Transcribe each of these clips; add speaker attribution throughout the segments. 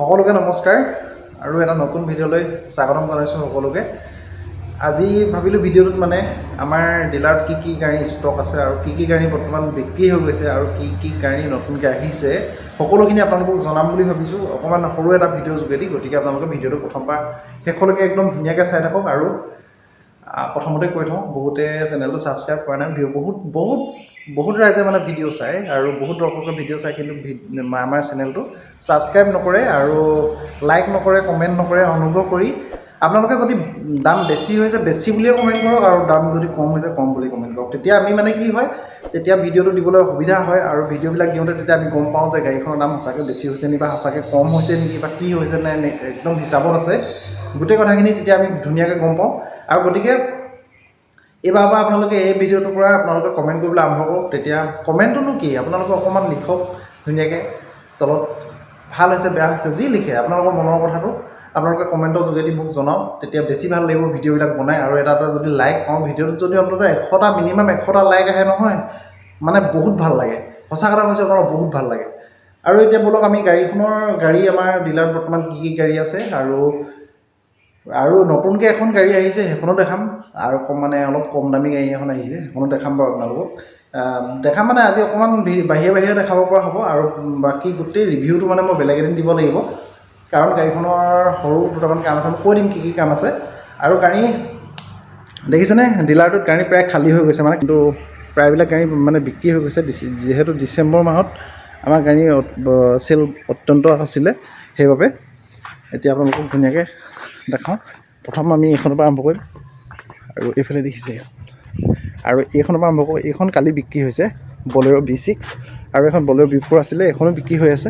Speaker 1: সকলোকে নমস্কাৰ। আৰু এটা নতুন ভিডিঅ'লৈ স্বাগতম জনাইছোঁ সকলোকে। আজি ভাবিলোঁ ভিডিঅ'টোত মানে আমাৰ ডিলাৰত কি কি গাড়ী ষ্টক আছে আৰু কি কি গাড়ী বৰ্তমান বিক্ৰী হৈ গৈছে আৰু কি কি গাড়ী নতুনকৈ আহিছে সকলোখিনি আপোনালোকক জনাম বুলি ভাবিছোঁ। অকণমান সৰু এটা ভিডিঅ'ৰ যোগেদি গতিকে আপোনালোকে ভিডিঅ'টো প্ৰথমবাৰ শেষলৈকে একদম ধুনীয়াকৈ চাই থাকক। আৰু প্ৰথমতে কৈ থওঁ বহুতে চেনেলটো ছাবস্ক্ৰাইব কৰা নাই ভিডিঅ' বহুত বহুত বহুত ৰাইজে মানে ভিডিঅ' চায় আৰু বহুত দৰ্শকে ভিডিঅ' চায় কিন্তু আমাৰ চেনেলটো ছাবস্ক্ৰাইব নকৰে আৰু লাইক নকৰে কমেণ্ট নকৰে অনুগ্ৰহ কৰি আপোনালোকে যদি দাম বেছি হৈছে বেছি বুলিয়ে কমেণ্ট কৰক আৰু দাম যদি কম হৈছে কম বুলি কমেণ্ট কৰক। তেতিয়া আমি মানে কি হয় তেতিয়া ভিডিঅ'টো দিবলৈ সুবিধা হয় আৰু ভিডিঅ'বিলাক দিওঁতে তেতিয়া আমি গম পাওঁ যে গাড়ীখনৰ দাম সঁচাকৈ বেছি হৈছে নেকি বা সঁচাকৈ কম হৈছে নেকি বা কি হৈছে নে একদম হিচাপত আছে। গোটেই কথাখিনি তেতিয়া আমি ধুনীয়াকৈ গম পাওঁ। আৰু গতিকে এইবাৰৰ পৰা আপোনালোকে এই ভিডিঅ'টোৰ পৰা আপোনালোকে কমেণ্ট কৰিবলৈ আৰম্ভ কৰক। তেতিয়া কমেণ্টটোনো কি? আপোনালোকে অকণমান লিখক ধুনীয়াকৈ তলত। ভাল হৈছে বেয়া হৈছে যি লিখে আপোনালোকৰ মনৰ কথাটো আপোনালোকে কমেণ্টৰ যোগেদি মোক জনাওক। তেতিয়া বেছি ভাল লাগিব ভিডিঅ'বিলাক বনাই। আৰু এটা এটা যদি লাইক পাওঁ ভিডিঅ'টোত যদি অন্ততঃ এশটা মিনিমাম এশটা লাইক আহে নহয় মানে বহুত ভাল লাগে। সঁচা কথা কৈছোঁ আপোনাৰ বহুত ভাল লাগে। আৰু এতিয়া ব'লক আমি গাড়ীখনৰ গাড়ী আমাৰ ডিলাৰত বৰ্তমান কি কি গাড়ী আছে আৰু আৰু নতুনকৈ এখন গাড়ী আহিছে সেইখনো দেখাম। আৰু মানে অলপ কম দামী গাড়ী এখন আহিছে সেইখনো দেখাম বাৰু আপোনালোকক। দেখাম মানে আজি অকণমান বাহিৰে বাহিৰে দেখাব পৰা হ'ব আৰু বাকী গোটেই ৰিভিউটো মানে মই বেলেগ এদিন দিব লাগিব। কাৰণ গাড়ীখনৰ সৰু দুটামান কাম আছে মই কৈ দিম কি কি কাম আছে। আৰু গাড়ী দেখিছেনে? ডিলাৰটোত গাড়ী প্ৰায় খালী হৈ গৈছে মানে কিন্তু প্ৰায়বিলাক গাড়ী মানে বিক্ৰী হৈ গৈছে। যিহেতু ডিচেম্বৰ মাহত আমাৰ গাড়ী চেল অত্যন্ত আছিলে সেইবাবে এতিয়া আপোনালোকক ধুনীয়াকৈ দেখাওঁ প্ৰথম আমি এইখনৰ পৰা আৰম্ভ কৰিম। আৰু এইফালে দেখিছে এইখন। আৰু এইখনৰ পৰা আৰম্ভ কৰোঁ এইখন কালি বিক্ৰী হৈছে বলেৰ' বি ছিক্স। আৰু এখন বলেৰ' বি ফ'ৰ আছিলে এইখনো বিক্ৰী হৈ আছে।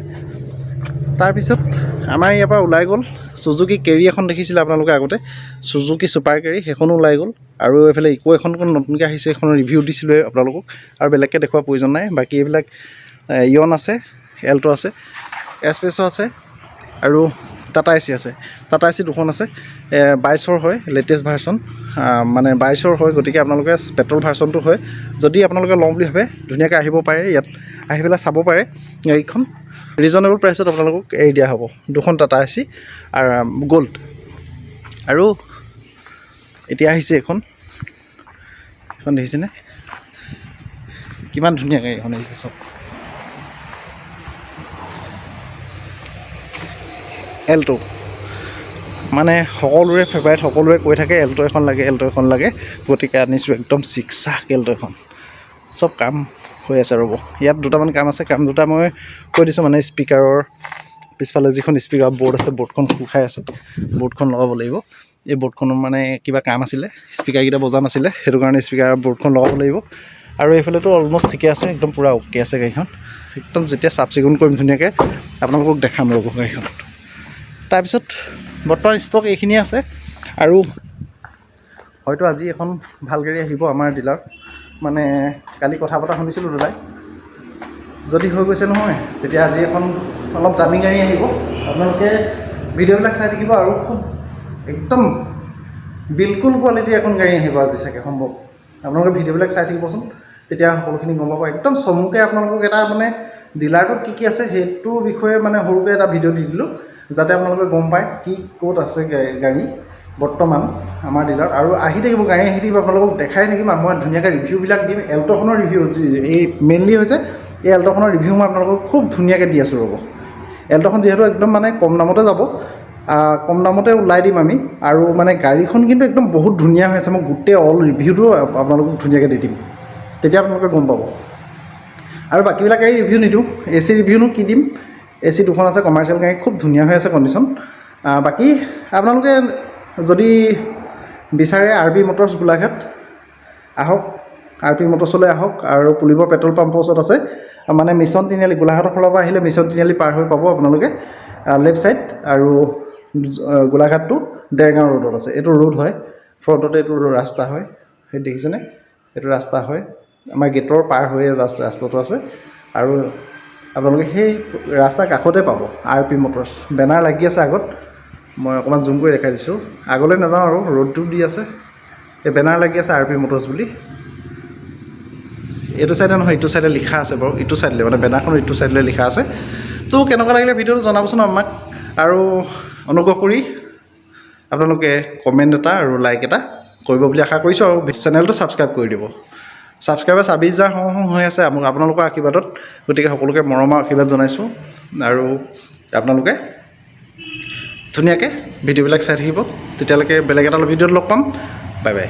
Speaker 1: তাৰপিছত আমাৰ ইয়াৰ পৰা ওলাই গ'ল চুজুকি কেৰি এখন দেখিছিলে আপোনালোকে আগতে। চুজুকি ছুপাৰ কেৰি সেইখনো ওলাই গ'ল। আৰু এইফালে ইক' এখন নতুনকৈ আহিছে সেইখনৰ ৰিভিউ দিছিলোঁ আপোনালোকক। আৰু বেলেগকৈ দেখুওৱাৰ প্ৰয়োজন নাই। বাকী এইবিলাক ইয়ন আছে এল্ট' আছে এছপ্ৰেছ' আছে। আৰু টাটা এ চি আছে। টাটা এ চি দুখন আছে। বাইছৰ হয় লেটেষ্ট ভাৰ্চন মানে বাইছৰ হয় গতিকে আপোনালোকে পেট্ৰল ভাৰ্চনটো হয়। যদি আপোনালোকে লওঁ বুলি ভাবে ধুনীয়াকৈ আহিব পাৰে ইয়াত আহি পেলাই চাব পাৰে গাড়ীখন ৰিজনেবল প্ৰাইচত আপোনালোকক এৰি দিয়া হ'ব। দুখন টাটা এ চি আৰু গ'ল্ড আৰু এতিয়া আহিছে এইখন। এইখন দেখিছেনে? কিমান ধুনীয়া গাড়ী এখন আহিছে চব এল্ট' মানে সকলোৰে ফেভাৰেট সকলোৰে কৈ থাকে এল্ট' এখন লাগে এল্ট' এখন লাগে। গতিকে আনিছোঁ একদম চিকচাক এল্ট' এখন। চব কাম হৈ আছে ৰ'ব। ইয়াত দুটামান কাম আছে। কাম দুটা মই কৈ দিছোঁ মানে স্পীকাৰৰ পিছফালে যিখন স্পীকাৰ বৰ্ড আছে বৰ্ডখন খোল খাই আছে বৰ্ডখন লগাব লাগিব। এই বৰ্ডখনৰ মানে কিবা কাম আছিলে স্পীকাৰকেইটা বজা নাছিলে সেইটো কাৰণে স্পীকাৰ বৰ্ডখন লগাব লাগিব। আৰু এইফালেতো অলম'ষ্ট ঠিকে আছে একদম পূৰা অ'কে আছে গাড়ীখন। একদম যেতিয়া চাফ চিকুণ কৰিম ধুনীয়াকৈ আপোনালোকক দেখাম ৰ'ব গাড়ীখন। তাৰপিছত বৰ্তমান ষ্টক এইখিনিয়ে আছে। আৰু হয়তো আজি এখন ভাল গাড়ী আহিব আমাৰ ডিলাৰত মানে কালি কথা পতা শুনিছিলোঁ দাদাই যদি হৈ গৈছে নহয় তেতিয়া আজি এখন অলপ দামী গাড়ী আহিব। আপোনালোকে ভিডিঅ'বিলাক চাই থাকিব আৰু খুব একদম বিলকুল কোৱালিটিৰ এখন গাড়ী আহিব আজি চাগে সম্ভৱ। আপোনালোকে ভিডিঅ'বিলাক চাই থাকিবচোন তেতিয়া সকলোখিনি গম পাব। একদম চমুকৈ আপোনালোকক এটা মানে ডিলাৰটোত কি কি আছে সেইটোৰ বিষয়ে মানে সৰুকৈ এটা ভিডিঅ' দি দিলোঁ। যাতে আপোনালোকে গম পায় কি ক'ত আছে গাড়ী বৰ্তমান আমাৰ ডিলাৰত। আৰু আহি থাকিব গাড়ী, আহি থাকিব আপোনালোকক দেখাই থাকিম। মই ধুনীয়াকৈ ৰিভিউবিলাক দিম। এল্ট'খনৰ ৰিভিউ এই মেইনলি হৈছে, এই এল্ট'খনৰ ৰিভিউ মই আপোনালোকক খুব ধুনীয়াকৈ দি আছোঁ ৰ'ব। এল্ট'খন যিহেতু একদম মানে কম দামতে যাব। কম দামতে ওলাই দিম আমি। আৰু মানে গাড়ীখন কিন্তু একদম বহুত ধুনীয়া হৈ আছে। মই গোটেই অল ৰিভিউটো আপোনালোকক ধুনীয়াকৈ দি দিম। তেতিয়া আপোনালোকে গম পাব। আৰু বাকীবিলাক গাড়ী ৰিভিউ নিদিওঁ। এ চি ৰিভিউনো কি দিম? এ চি দুখন আছে কমাৰ্চিয়েল গাড়ী খুব ধুনীয়া হৈ আছে কণ্ডিশ্যন বাকী আপোনালোকে যদি বিচাৰে আৰ বি মটৰ্ছ গোলাঘাট আহক। আৰ পি মটৰ্ছলৈ আহক আৰু পুলিবৰ পেট্ৰল পাম্পৰ ওচৰত আছে। মানে মিছন তিনিআলি গোলাঘাটৰ ফালৰ পৰা আহিলে মিছন তিনিআলি পাৰ হৈ পাব আপোনালোকে। লেফ্ট ছাইড আৰু গোলাঘাটটো ডেৰগাঁও ৰোডত আছে। এইটো ৰোড হয়। ফ্ৰণ্টতে এইটো ৰাস্তা হয়। সেই দেখিছেনে? এইটো ৰাস্তা হয়। আমাৰ গেটৰ পাৰ হৈয়ে জাষ্ট ৰাস্তাটো আছে। আৰু আপোনালোকে সেই ৰাস্তাৰ কাষতে পাব আৰ পি মটৰ্ছ। বেনাৰ লাগি আছে আগত মই অকণমান জুম কৰি দেখাই দিছোঁ। আগলৈ নাযাওঁ আৰু ৰ'দটো দি আছে। এই বেনাৰ লাগি আছে আৰ পি মটৰ্ছ বুলি। এইটো চাইডে নহয় ইটো চাইডে লিখা আছে বাৰু ইটো চাইডলৈ মানে বেনাৰখনৰ ইটো চাইডলৈ লিখা আছে। তো কেনেকুৱা লাগিলে ভিডিঅ'টো জনাবচোন আমাক আৰু অনুগ্ৰহ কৰি আপোনালোকে কমেণ্ট এটা আৰু লাইক এটা কৰিব বুলি আশা কৰিছোঁ আৰু চেনেলটো ছাবস্ক্ৰাইব কৰি দিব। ছাবস্ক্ৰাইবাৰ ছাব্বিছ হাজাৰ হওঁ হৈ আছে আমোক আপোনালোকৰ আশীৰ্বাদত। গতিকে সকলোকে মৰমৰ আশীৰ্বাদ জনাইছোঁ আৰু আপোনালোকে ধুনীয়াকৈ ভিডিঅ'বিলাক চাই থাকিব। তেতিয়ালৈকে বেলেগ এটা ভিডিঅ'ত লগ পাম। Bye bye.